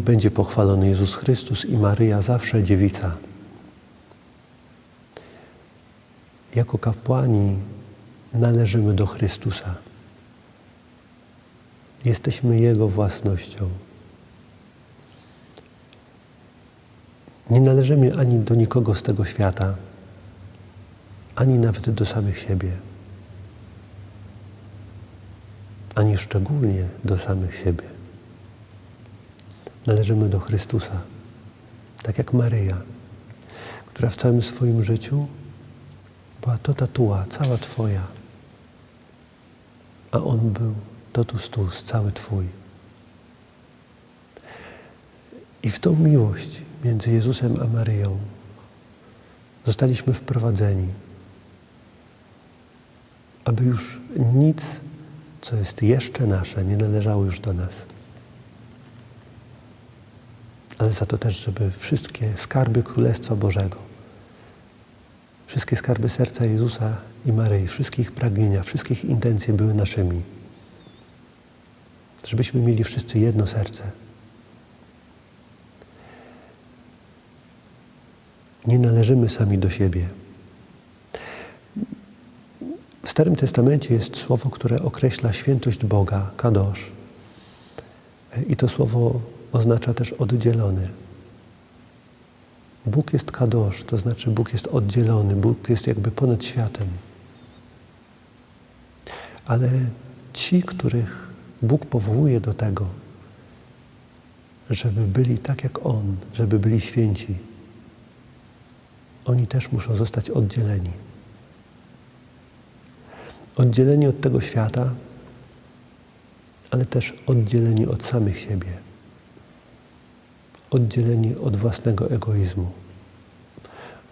Niech będzie pochwalony Jezus Chrystus i Maryja zawsze dziewica. Jako kapłani należymy do Chrystusa. Jesteśmy Jego własnością. Nie należymy ani do nikogo z tego świata, ani nawet do samych siebie, ani szczególnie do samych siebie. Należymy do Chrystusa, tak jak Maryja, która w całym swoim życiu była to tatua, cała Twoja, a On był totus tus, cały Twój. I w tą miłość między Jezusem a Maryją zostaliśmy wprowadzeni, aby już nic, co jest jeszcze nasze, nie należało już do nas. Ale za to też, żeby wszystkie skarby Królestwa Bożego, wszystkie skarby serca Jezusa i Maryi, wszystkie ich pragnienia, wszystkie ich intencje były naszymi. Żebyśmy mieli wszyscy jedno serce. Nie należymy sami do siebie. W Starym Testamencie jest słowo, które określa świętość Boga, kadosz. I to słowo oznacza też oddzielony. Bóg jest kadosz, to znaczy Bóg jest oddzielony, Bóg jest jakby ponad światem. Ale ci, których Bóg powołuje do tego, żeby byli tak jak On, żeby byli święci, oni też muszą zostać oddzieleni. Oddzieleni od tego świata, ale też oddzieleni od samych siebie. Oddzieleni od własnego egoizmu.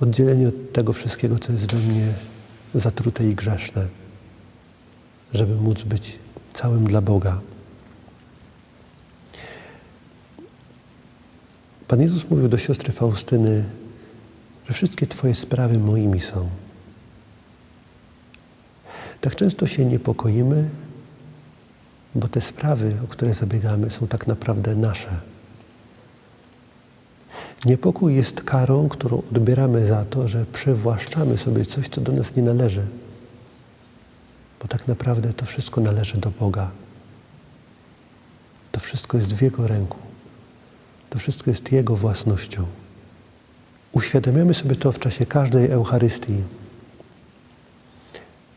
Oddzieleni od tego wszystkiego, co jest we mnie zatrute i grzeszne, żeby móc być całym dla Boga. Pan Jezus mówił do siostry Faustyny, że wszystkie Twoje sprawy moimi są. Tak często się niepokoimy, bo te sprawy, o które zabiegamy, są tak naprawdę nasze. Niepokój jest karą, którą odbieramy za to, że przywłaszczamy sobie coś, co do nas nie należy. Bo tak naprawdę to wszystko należy do Boga. To wszystko jest w Jego ręku. To wszystko jest Jego własnością. Uświadamiamy sobie to w czasie każdej Eucharystii,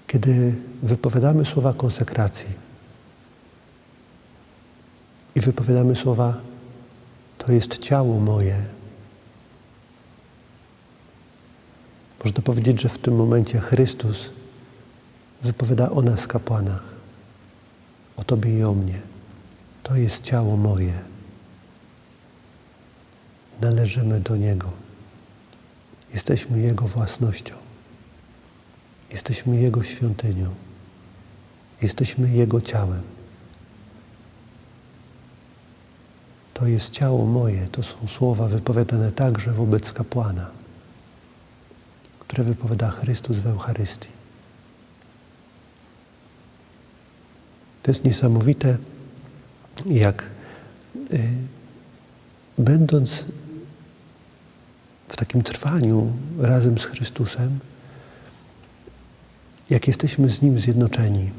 kiedy wypowiadamy słowa konsekracji i wypowiadamy słowa to jest ciało moje. Można powiedzieć, że w tym momencie Chrystus wypowiada o nas kapłanach, o Tobie i o mnie. To jest ciało moje. Należymy do Niego. Jesteśmy Jego własnością. Jesteśmy Jego świątynią. Jesteśmy Jego ciałem. To jest ciało moje. To są słowa wypowiadane także wobec kapłana, które wypowiada Chrystus w Eucharystii. To jest niesamowite, jak y, będąc w takim trwaniu razem z Chrystusem, jak jesteśmy z Nim zjednoczeni,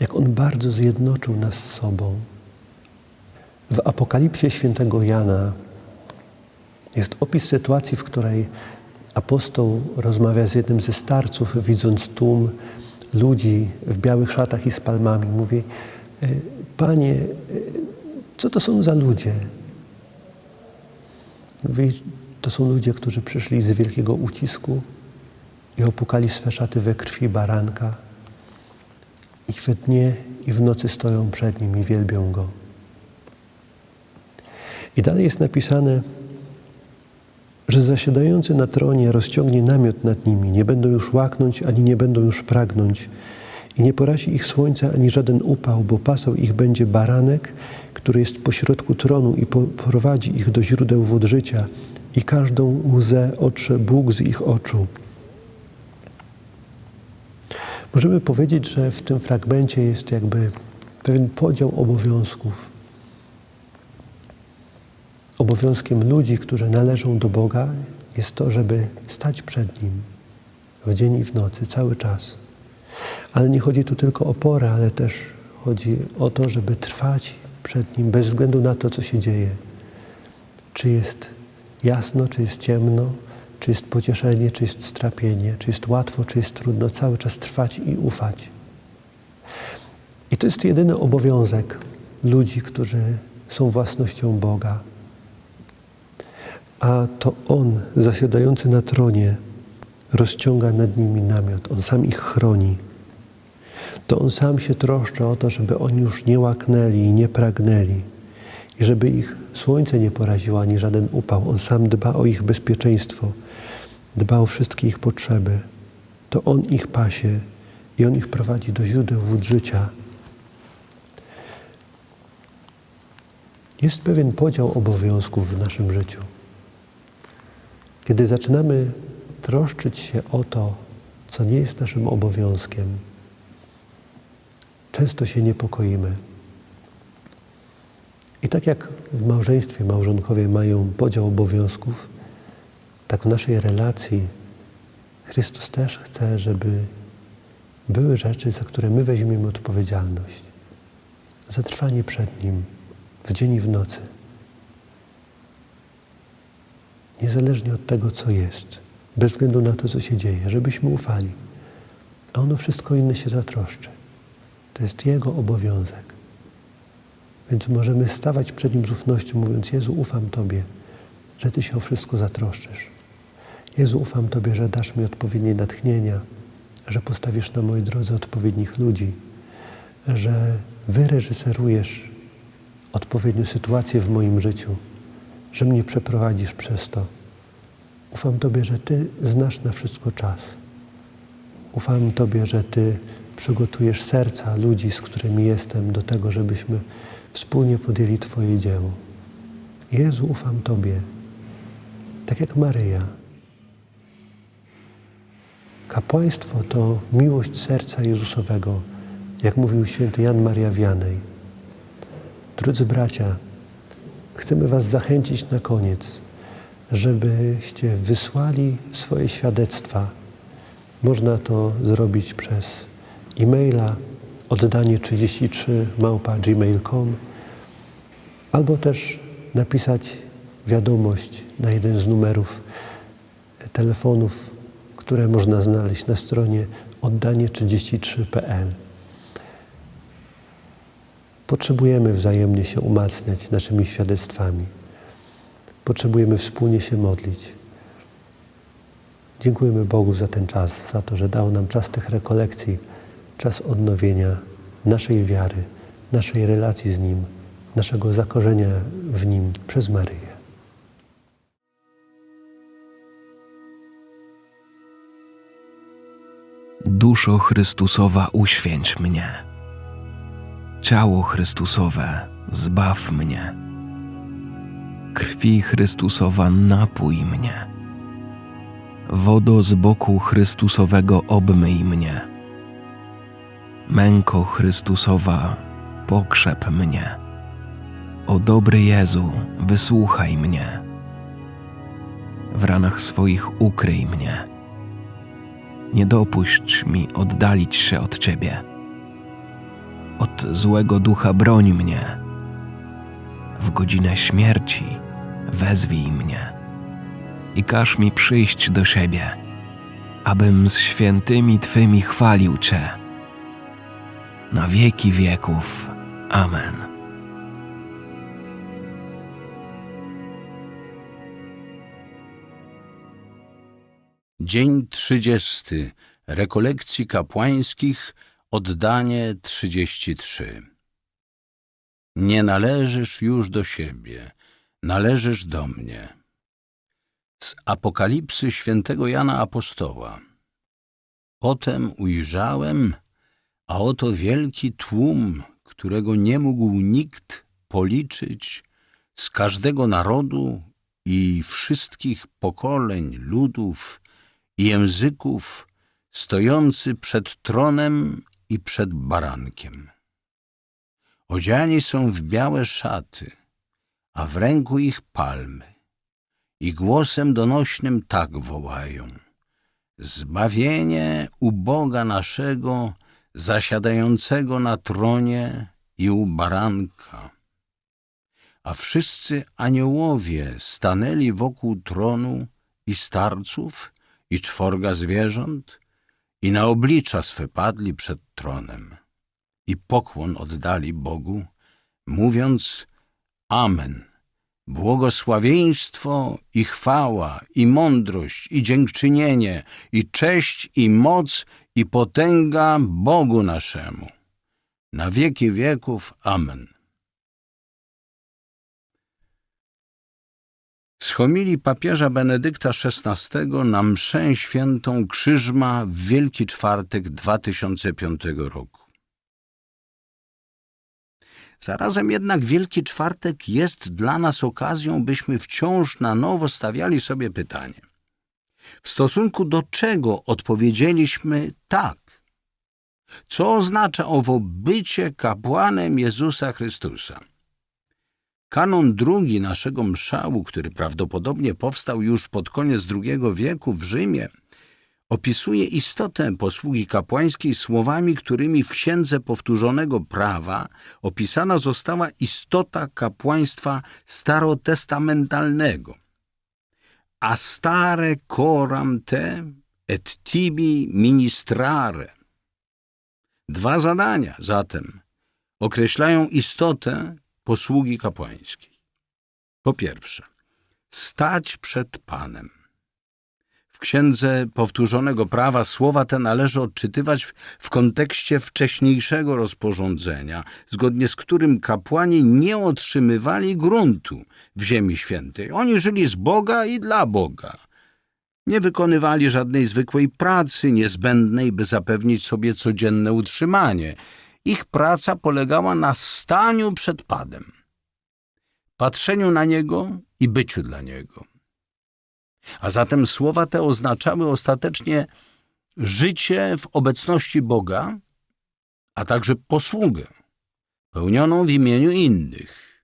jak On bardzo zjednoczył nas z sobą. W Apokalipsie świętego Jana jest opis sytuacji, w której apostoł rozmawia z jednym ze starców, widząc tłum ludzi w białych szatach i z palmami. Mówi, "E, Panie, e, co to są za ludzie? Mówi, to są ludzie, którzy przyszli z wielkiego ucisku i opukali swe szaty we krwi baranka i w dnie i w nocy stoją przed Nim i wielbią Go. I dalej jest napisane, że zasiadający na tronie rozciągnie namiot nad nimi, nie będą już łaknąć, ani nie będą już pragnąć i nie porazi ich słońca, ani żaden upał, bo pasał ich będzie baranek, który jest pośrodku tronu i prowadzi ich do źródeł wód życia i każdą łzę otrze Bóg z ich oczu. Możemy powiedzieć, że w tym fragmencie jest jakby pewien podział obowiązków. Obowiązkiem ludzi, którzy należą do Boga, jest to, żeby stać przed Nim w dzień i w nocy, cały czas. Ale nie chodzi tu tylko o porę, ale też chodzi o to, żeby trwać przed Nim bez względu na to, co się dzieje. Czy jest jasno, czy jest ciemno, czy jest pocieszenie, czy jest strapienie, czy jest łatwo, czy jest trudno, cały czas trwać i ufać. I to jest jedyny obowiązek ludzi, którzy są własnością Boga. A to On, zasiadający na tronie, rozciąga nad nimi namiot. On sam ich chroni. To On sam się troszczy o to, żeby oni już nie łaknęli i nie pragnęli. I żeby ich słońce nie poraziło, ani żaden upał. On sam dba o ich bezpieczeństwo, dba o wszystkie ich potrzeby. To On ich pasie i On ich prowadzi do źródeł wód życia. Jest pewien podział obowiązków w naszym życiu. Kiedy zaczynamy troszczyć się o to, co nie jest naszym obowiązkiem, często się niepokoimy. I tak jak w małżeństwie małżonkowie mają podział obowiązków, tak w naszej relacji Chrystus też chce, żeby były rzeczy, za które my weźmiemy odpowiedzialność. Za trwanie przed Nim w dzień i w nocy. Niezależnie od tego, co jest, bez względu na to, co się dzieje, żebyśmy ufali. A ono wszystko inne się zatroszczy. To jest Jego obowiązek. Więc możemy stawać przed Nim z ufnością, mówiąc: Jezu, ufam Tobie, że Ty się o wszystko zatroszczysz. Jezu, ufam Tobie, że dasz mi odpowiednie natchnienia, że postawisz na mojej drodze odpowiednich ludzi, że wyreżyserujesz odpowiednią sytuację w moim życiu, że mnie przeprowadzisz przez to. Ufam Tobie, że Ty znasz na wszystko czas. Ufam Tobie, że Ty przygotujesz serca ludzi, z którymi jestem, do tego, żebyśmy wspólnie podjęli Twoje dzieło. Jezu, ufam Tobie, tak jak Maryja. Kapłaństwo to miłość serca Jezusowego, jak mówił święty Jan Maria Wianej. Drodzy bracia, chcemy Was zachęcić na koniec, żebyście wysłali swoje świadectwa. Można to zrobić przez e-maila oddanie 33 małpa gmail.com albo też napisać wiadomość na jeden z numerów telefonów, które można znaleźć na stronie oddanie33.pl. Potrzebujemy wzajemnie się umacniać naszymi świadectwami. Potrzebujemy wspólnie się modlić. Dziękujemy Bogu za ten czas, za to, że dał nam czas tych rekolekcji, czas odnowienia naszej wiary, naszej relacji z Nim, naszego zakorzenia w Nim przez Maryję. Duszo Chrystusowa, uświęć mnie. Ciało Chrystusowe, zbaw mnie. Krwi Chrystusowa, napój mnie. Wodo z boku Chrystusowego, obmyj mnie. Męko Chrystusowa, pokrzep mnie. O dobry Jezu, wysłuchaj mnie. W ranach swoich ukryj mnie nie dopuść mi oddalić się od Ciebie. Od złego ducha broń mnie. W godzinę śmierci wezwij mnie i każ mi przyjść do siebie, abym z świętymi Twymi chwalił Cię. Na wieki wieków. Amen. Dzień trzydziesty rekolekcji kapłańskich, oddanie trzydzieści trzy. Nie należysz już do siebie, należysz do mnie. Z Apokalipsy świętego Jana Apostoła. Potem ujrzałem, a oto wielki tłum, którego nie mógł nikt policzyć, z każdego narodu i wszystkich pokoleń, ludów, i języków, stojący przed tronem i przed barankiem. Odziani są w białe szaty, a w ręku ich palmy. I głosem donośnym tak wołają: Zbawienie u Boga naszego, zasiadającego na tronie i u baranka. A wszyscy aniołowie stanęli wokół tronu i starców i czworga zwierząt i na oblicza swe padli przed tronem i pokłon oddali Bogu, mówiąc Amen. Błogosławieństwo i chwała, i mądrość, i dziękczynienie, i cześć, i moc, i potęga Bogu naszemu. Na wieki wieków. Amen. Z homilii papieża Benedykta XVI na mszę świętą Krzyżma w Wielki Czwartek 2005 roku. Zarazem jednak Wielki Czwartek jest dla nas okazją, byśmy wciąż na nowo stawiali sobie pytanie. W stosunku do czego odpowiedzieliśmy tak? Co oznacza owo bycie kapłanem Jezusa Chrystusa? Kanon drugi naszego mszału, który prawdopodobnie powstał już pod koniec II wieku w Rzymie, opisuje istotę posługi kapłańskiej słowami, którymi w Księdze Powtórzonego Prawa opisana została istota kapłaństwa starotestamentalnego. A stare coram te et tibi ministrare. Dwa zadania zatem określają istotę posługi kapłańskiej. Po pierwsze, stać przed Panem. W księdze powtórzonego prawa słowa te należy odczytywać w, w kontekście wcześniejszego rozporządzenia, zgodnie z którym kapłani nie otrzymywali gruntu w Ziemi Świętej. Oni żyli z Boga i dla Boga. Nie wykonywali żadnej zwykłej pracy niezbędnej, by zapewnić sobie codzienne utrzymanie. Ich praca polegała na staniu przed Panem, patrzeniu na Niego i byciu dla Niego. A zatem słowa te oznaczały ostatecznie życie w obecności Boga, a także posługę, pełnioną w imieniu innych.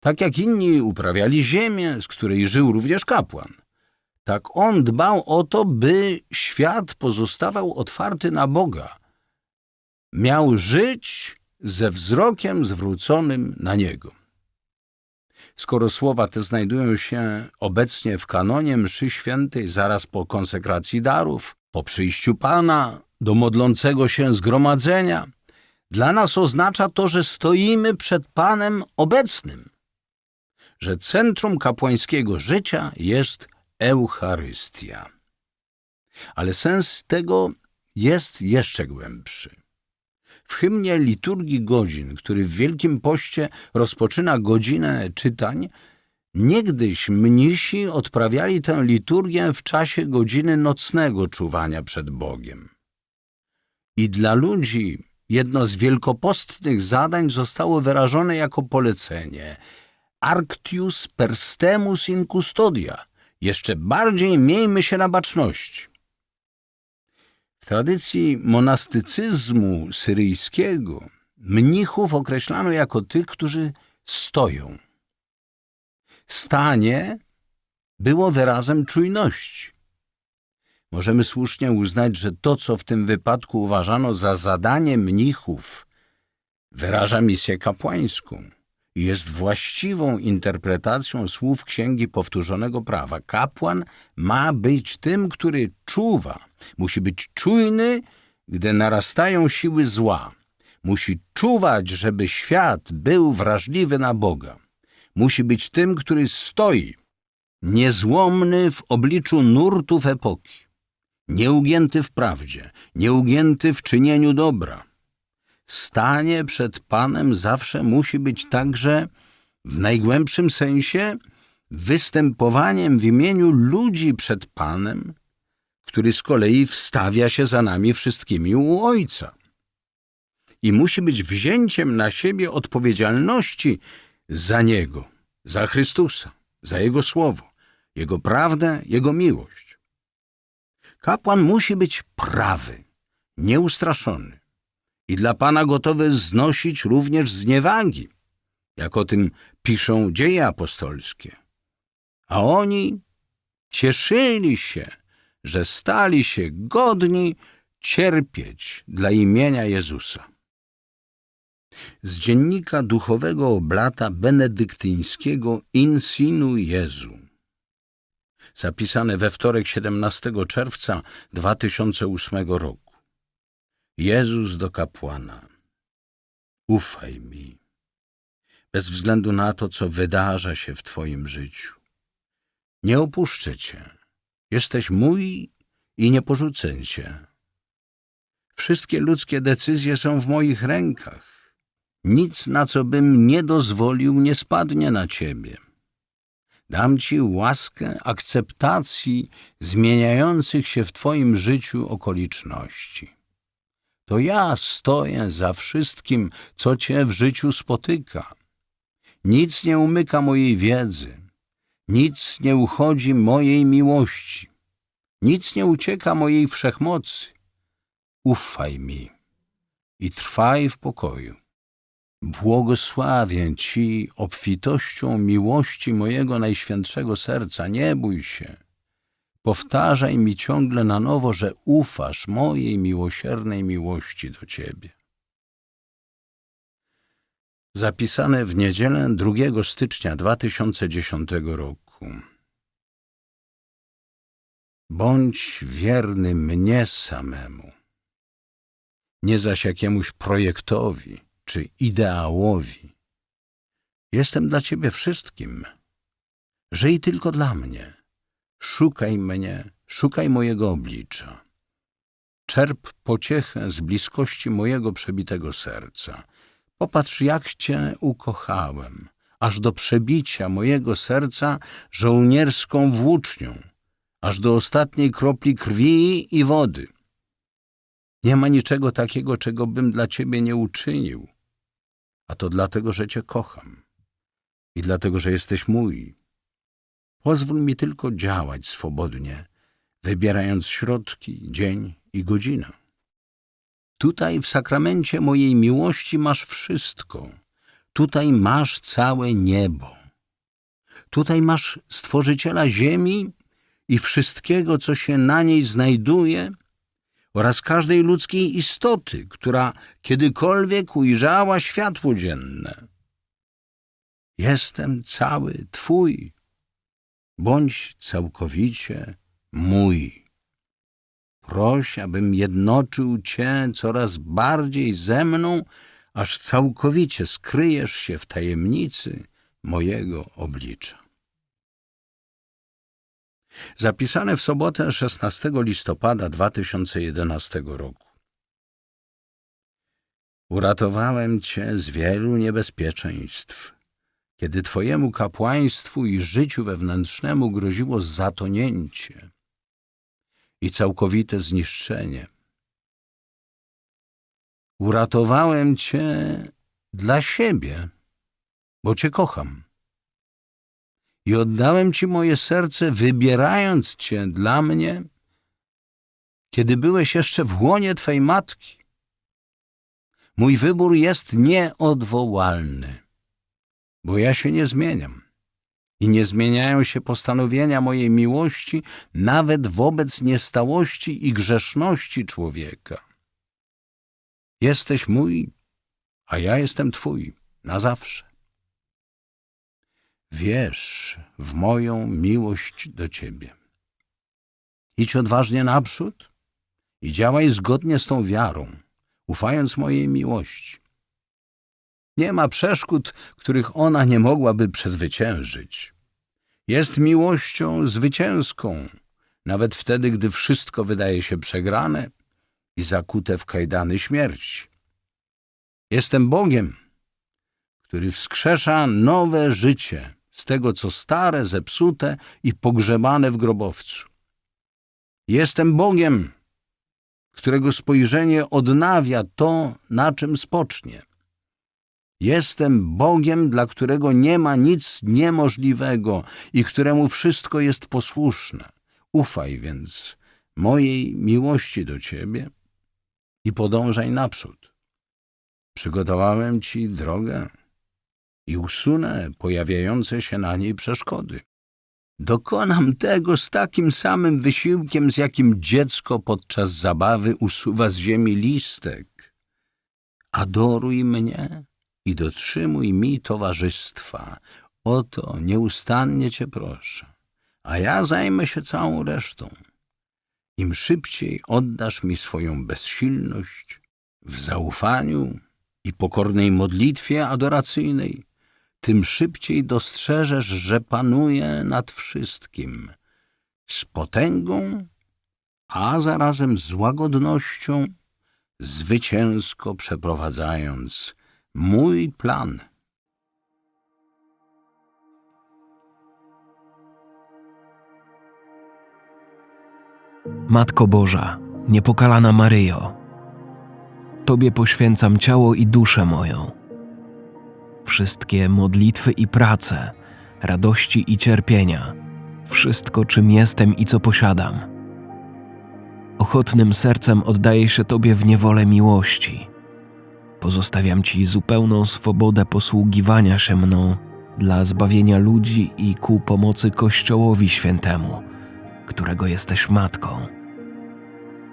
Tak jak inni uprawiali ziemię, z której żył również kapłan, tak on dbał o to, by świat pozostawał otwarty na Boga. Miał żyć ze wzrokiem zwróconym na Niego. Skoro słowa te znajdują się obecnie w kanonie mszy świętej zaraz po konsekracji darów, po przyjściu Pana do modlącego się zgromadzenia, dla nas oznacza to, że stoimy przed Panem obecnym, że centrum kapłańskiego życia jest Eucharystia. Ale sens tego jest jeszcze głębszy. W hymnie liturgii godzin, który w Wielkim Poście rozpoczyna godzinę czytań, niegdyś mnisi odprawiali tę liturgię w czasie godziny nocnego czuwania przed Bogiem. I dla ludzi jedno z wielkopostnych zadań zostało wyrażone jako polecenie Arctius perstemus in custodia. Jeszcze bardziej miejmy się na baczności. W tradycji monastycyzmu syryjskiego mnichów określano jako tych, którzy stoją. Stanie było wyrazem czujności. Możemy słusznie uznać, że to, co w tym wypadku uważano za zadanie mnichów, wyraża misję kapłańską i jest właściwą interpretacją słów Księgi Powtórzonego Prawa. Kapłan ma być tym, który czuwa, musi być czujny, gdy narastają siły zła. Musi czuwać, żeby świat był wrażliwy na Boga. Musi być tym, który stoi, niezłomny w obliczu nurtów epoki, nieugięty w prawdzie, nieugięty w czynieniu dobra stanie przed Panem zawsze musi być także w najgłębszym sensie występowaniem w imieniu ludzi przed Panem, który z kolei wstawia się za nami wszystkimi u Ojca. I musi być wzięciem na siebie odpowiedzialności za Niego, za Chrystusa, za Jego Słowo, Jego prawdę, Jego miłość. Kapłan musi być prawy, nieustraszony i dla Pana gotowy znosić również zniewagi. jak o tym piszą dzieje apostolskie. A oni cieszyli się, że stali się godni cierpieć dla imienia Jezusa. Z dziennika duchowego oblata benedyktyńskiego Insinu Jezu. Zapisane we wtorek 17 czerwca 2008 roku. Jezus do kapłana. Ufaj mi, bez względu na to, co wydarza się w Twoim życiu. Nie opuszczę Cię. Jesteś mój i nie porzucę Cię. Wszystkie ludzkie decyzje są w moich rękach. Nic, na co bym nie dozwolił, nie spadnie na Ciebie. Dam Ci łaskę akceptacji zmieniających się w Twoim życiu okoliczności. To ja stoję za wszystkim, co Cię w życiu spotyka. Nic nie umyka mojej wiedzy, nic nie uchodzi mojej miłości, nic nie ucieka mojej wszechmocy. Ufaj mi i trwaj w pokoju. Błogosławię Ci obfitością miłości mojego najświętszego serca. Nie bój się. Powtarzaj mi ciągle na nowo, że ufasz mojej miłosiernej miłości do Ciebie. Zapisane w niedzielę 2 stycznia 2010 roku. Bądź wierny mnie samemu, nie zaś jakiemuś projektowi czy ideałowi. Jestem dla Ciebie wszystkim. Żyj tylko dla mnie. Szukaj mnie, szukaj mojego oblicza. Czerp pociechę z bliskości mojego przebitego serca. Popatrz, jak Cię ukochałem, aż do przebicia mojego serca żołnierską włócznią, aż do ostatniej kropli krwi i wody. Nie ma niczego takiego, czego bym dla Ciebie nie uczynił, a to dlatego, że Cię kocham i dlatego, że jesteś mój. Pozwól mi tylko działać swobodnie, wybierając środki, dzień i godzinę. Tutaj w sakramencie mojej miłości masz wszystko. Tutaj masz całe niebo. Tutaj masz stworzyciela ziemi i wszystkiego, co się na niej znajduje, oraz każdej ludzkiej istoty, która kiedykolwiek ujrzała światło dzienne. Jestem cały Twój, bądź całkowicie mój. Proś, abym jednoczył Cię coraz bardziej ze mną, aż całkowicie skryjesz się w tajemnicy mojego oblicza. Zapisane w sobotę 16 listopada 2011 roku. Uratowałem Cię z wielu niebezpieczeństw, kiedy Twojemu kapłaństwu i życiu wewnętrznemu groziło zatonięcie i całkowite zniszczenie. Uratowałem Cię dla siebie, bo Cię kocham. I oddałem Ci moje serce, wybierając Cię dla mnie, kiedy byłeś jeszcze w łonie Twej matki. Mój wybór jest nieodwołalny, bo ja się nie zmieniam i nie zmieniają się postanowienia mojej miłości nawet wobec niestałości i grzeszności człowieka. Jesteś mój, a ja jestem Twój na zawsze. Wierz w moją miłość do Ciebie. Idź odważnie naprzód i działaj zgodnie z tą wiarą, ufając mojej miłości. Nie ma przeszkód, których ona nie mogłaby przezwyciężyć. Jest miłością zwycięską, nawet wtedy, gdy wszystko wydaje się przegrane i zakute w kajdany śmierci. Jestem Bogiem, który wskrzesza nowe życie z tego, co stare, zepsute i pogrzebane w grobowcu. Jestem Bogiem, którego spojrzenie odnawia to, na czym spocznie. Jestem Bogiem, dla którego nie ma nic niemożliwego i któremu wszystko jest posłuszne. Ufaj więc mojej miłości do Ciebie i podążaj naprzód. Przygotowałem Ci drogę i usunę pojawiające się na niej przeszkody. Dokonam tego z takim samym wysiłkiem, z jakim dziecko podczas zabawy usuwa z ziemi listek. Adoruj mnie i dotrzymuj mi towarzystwa. O to nieustannie cię proszę, a ja zajmę się całą resztą. Im szybciej oddasz mi swoją bezsilność w zaufaniu i pokornej modlitwie adoracyjnej, tym szybciej dostrzeżesz, że panuje nad wszystkim z potęgą, a zarazem z łagodnością, zwycięsko przeprowadzając mój plan. Matko Boża, niepokalana Maryjo, Tobie poświęcam ciało i duszę moją. Wszystkie modlitwy i prace, radości i cierpienia, wszystko czym jestem i co posiadam. Ochotnym sercem oddaję się Tobie w niewolę miłości. Pozostawiam Ci zupełną swobodę posługiwania się mną dla zbawienia ludzi i ku pomocy Kościołowi Świętemu, którego jesteś matką.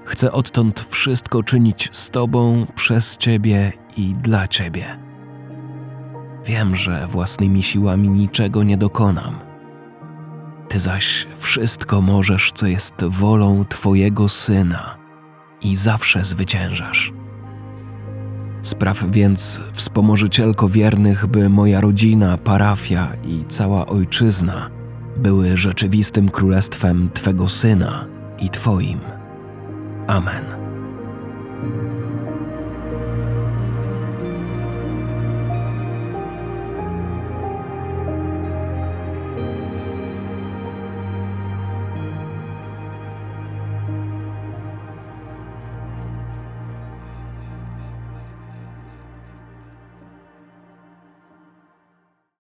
Chcę odtąd wszystko czynić z Tobą, przez Ciebie i dla Ciebie. Wiem, że własnymi siłami niczego nie dokonam. Ty zaś wszystko możesz, co jest wolą Twojego Syna i zawsze zwyciężasz. Spraw więc, wspomożycielko wiernych, by moja rodzina, parafia i cała ojczyzna były rzeczywistym królestwem Twego Syna i Twoim. Amen.